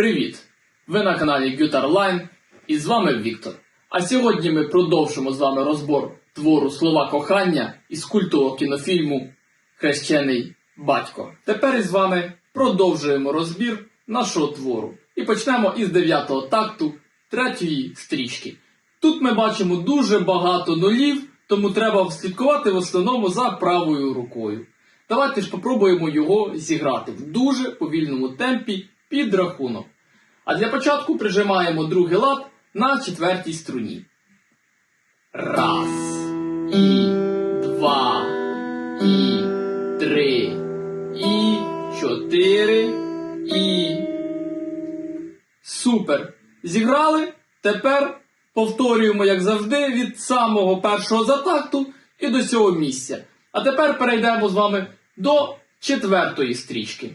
Привіт! Ви на каналі Guitar і з вами Віктор. А сьогодні ми продовжимо з вами розбор твору Слова кохання із культового кінофільму Хрещений батько. Тепер із вами продовжуємо розбір нашого твору. І почнемо із дев'ятого такту третьої стрічки. Тут ми бачимо дуже багато нулів, тому треба слідкувати в основному за правою рукою. Давайте ж попробуємо його зіграти в дуже повільному темпі під рахунок. А для початку прижимаємо другий лад на четвертій струні. Раз, і два, і три, і чотири, і. Супер! Зіграли. Тепер повторюємо, як завжди, від самого першого затакту і до цього місця. А тепер перейдемо з вами до четвертої стрічки.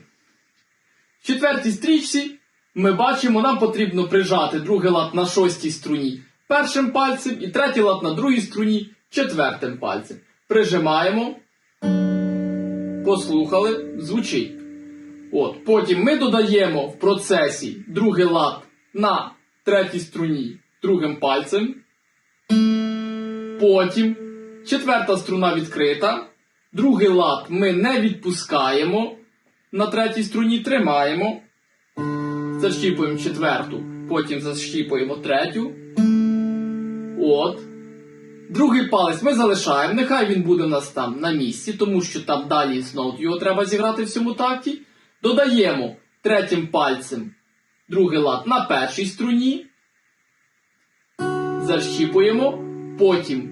Четвертій стрічці ми бачимо, нам потрібно прижати другий лад на шостій струні першим пальцем і третій лад на другій струні четвертим пальцем. Прижимаємо. Послухали, звучить. От, Потім ми додаємо в процесі другий лад на третій струні другим пальцем. Потім четверта струна відкрита. Другий лад ми не відпускаємо. На третій струні тримаємо. Защіпуємо четверту, потім защіпуємо третю. От. Другий палець ми залишаємо. Нехай він буде у нас там на місці, тому що там далі знову його треба зіграти в цьому такті. Додаємо третім пальцем другий лад на першій струні. Защіпуємо. Потім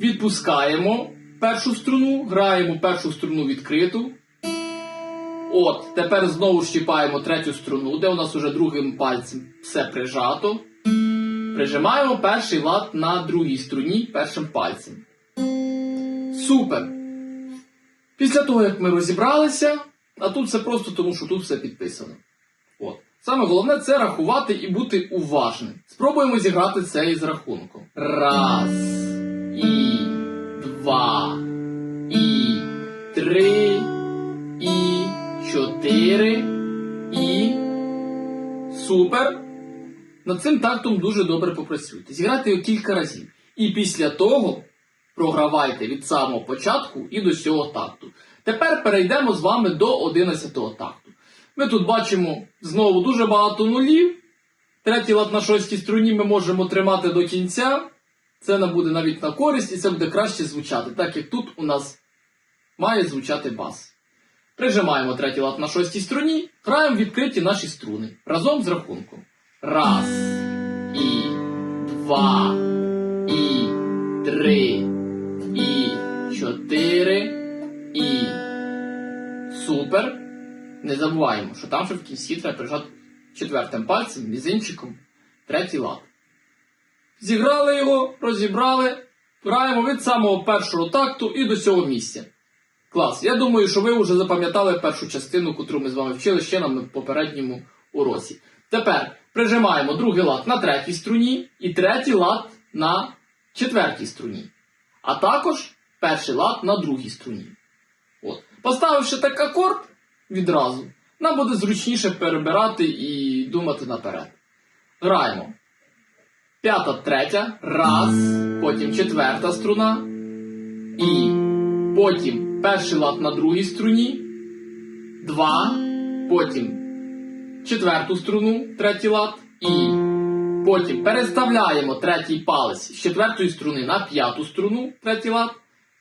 відпускаємо першу струну, граємо першу струну відкриту. От, тепер знову щіпаємо третю струну, де у нас уже другим пальцем все прижато. Прижимаємо перший лад на другій струні першим пальцем. Супер! Після того, як ми розібралися, а тут все просто тому, що тут все підписано. От. Саме головне це рахувати і бути уважним. Спробуємо зіграти це із рахунком. Раз, і, два, і, три, 4 і супер. Над цим тактом дуже добре попрацюйте. Зіграйте його кілька разів. І після того програвайте від самого початку і до цього такту. Тепер перейдемо з вами до 11-го такту. Ми тут бачимо знову дуже багато нулів. Третій лад на шостій струні ми можемо тримати до кінця. Це нам буде навіть на користь і це буде краще звучати, так як тут у нас має звучати бас. Прижимаємо третій лад на шостій струні, граємо відкриті наші струни разом з рахунком. Раз, і, два, і, три, і, чотири, і. Супер. Не забуваємо, що там ще в кінці треба прижати четвертим пальцем, мізинчиком, третій лад. Зіграли його, розібрали, граємо від самого першого такту і до цього місця. Клас. Я думаю, що ви вже запам'ятали першу частину, яку ми з вами вчили ще на попередньому уроці. Тепер прижимаємо другий лад на третій струні і третій лад на четвертій струні. А також перший лад на другій струні. От. Поставивши так акорд відразу, нам буде зручніше перебирати і думати наперед. Граємо. П'ята, третя, раз, потім четверта струна. І потім перший лад на другій струні. Два. Потім четверту струну, третій лад. І потім переставляємо третій палець з четвертої струни на п'яту струну, третій лад.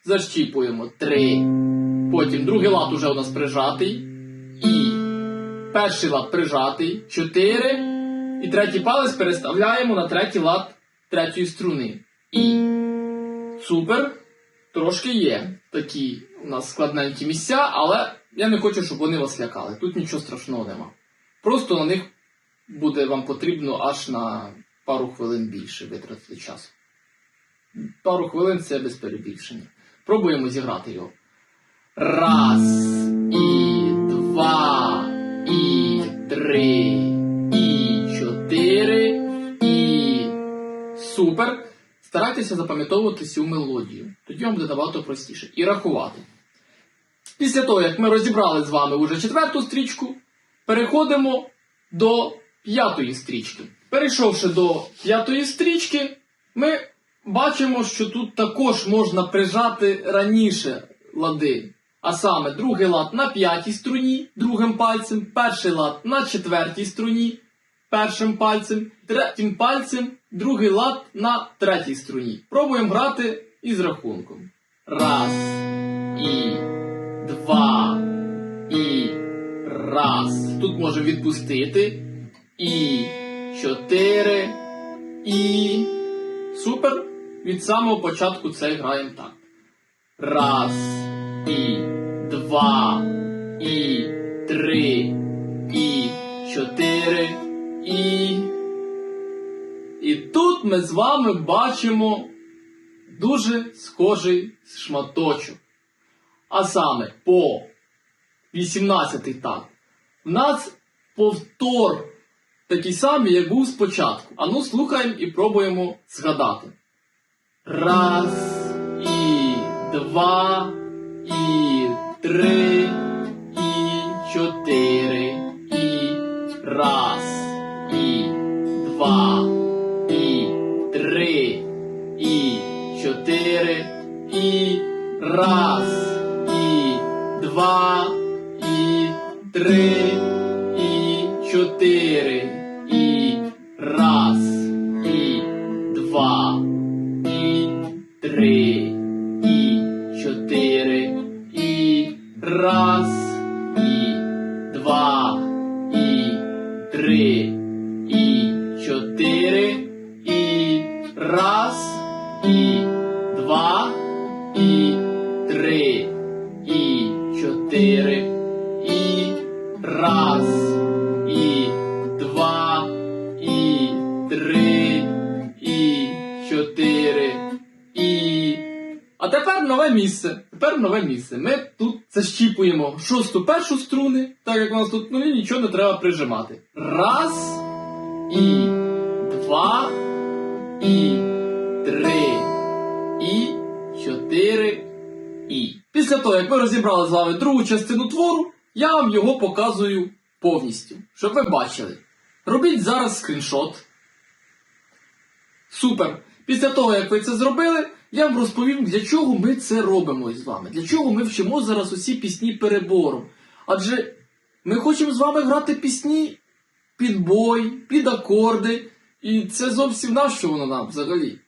Защіпуємо три. Потім другий лад уже у нас прижатий. І перший лад прижатий. Чотири. І третій палець переставляємо на третій лад третьої струни. І. Супер. Трошки є такі у нас складненькі місця, але я не хочу, щоб вони вас лякали. Тут нічого страшного нема. Просто на них буде вам потрібно аж на пару хвилин більше витратити часу. Пару хвилин це без перебільшення. Пробуємо зіграти його. Раз, і два, і три, і чотири, і. Супер. Старайтеся запам'ятовувати цю мелодію. Тоді вам буде набагато простіше. І рахувати. Після того, як ми розібрали з вами уже четверту стрічку, переходимо до п'ятої стрічки. Перейшовши до п'ятої стрічки, ми бачимо, що тут також можна прижати раніше лади. А саме другий лад на п'ятій струні другим пальцем, перший лад на четвертій струні першим пальцем, третім пальцем, другий лад на третій струні. Пробуємо грати із рахунком. Раз, і, два, і, раз. Тут можемо відпустити. І, чотири, і. Супер. Від самого початку це граємо так. Раз, і, два, і, три, і, чотири, і. І тут ми з вами бачимо дуже схожий шматочок. А саме по 18 так. У нас повтор такий самий, як був спочатку. Ану, слухаємо і пробуємо згадати. Раз, і два, і три, три, і чотири, і раз, і два, і три, і чотири, і раз, і два, і три, тепер нове місце. Тепер нове місце. Ми тут защіпуємо шосту першу струни, так як у нас тут ну, нічого не треба прижимати. Раз, і два, і три, і чотири, і. Після того, як ми розібрали з вами другу частину твору, я вам його показую повністю, щоб ви бачили. Робіть зараз скріншот. Супер! Після того, як ви це зробили, я вам розповім, для чого ми це робимо із вами. Для чого ми вчимо зараз усі пісні перебором. Адже ми хочемо з вами грати пісні під бой, під акорди. І це зовсім нащо воно нам взагалі.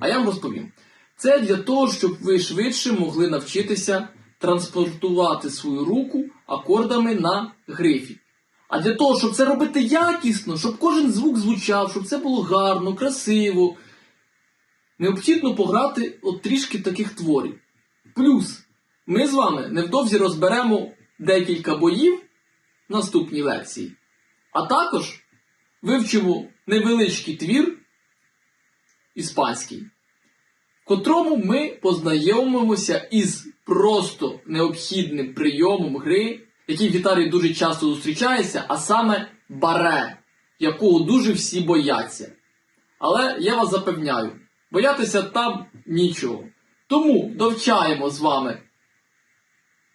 А я вам розповім. Це для того, щоб ви швидше могли навчитися транспортувати свою руку акордами на грифі. А для того, щоб це робити якісно, щоб кожен звук звучав, щоб це було гарно, красиво, необхідно пограти от трішки таких творів. Плюс ми з вами невдовзі розберемо декілька боїв в наступній лекції, а також вивчимо невеличкий твір іспанський, в котрому ми познайомимося із просто необхідним прийомом гри, який в гітарі дуже часто зустрічається, а саме баре, якого дуже всі бояться. Але я вас запевняю, боятися там нічого. Тому довчаємо з вами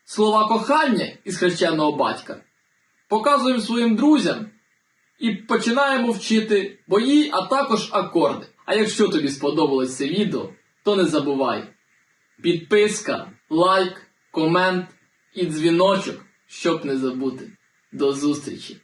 слова кохання із хрещеного батька, показуємо своїм друзям і починаємо вчити бої, а також акорди. А якщо тобі сподобалось це відео, то не забувай. Підписка, лайк, комент і дзвіночок, щоб не забути. До зустрічі!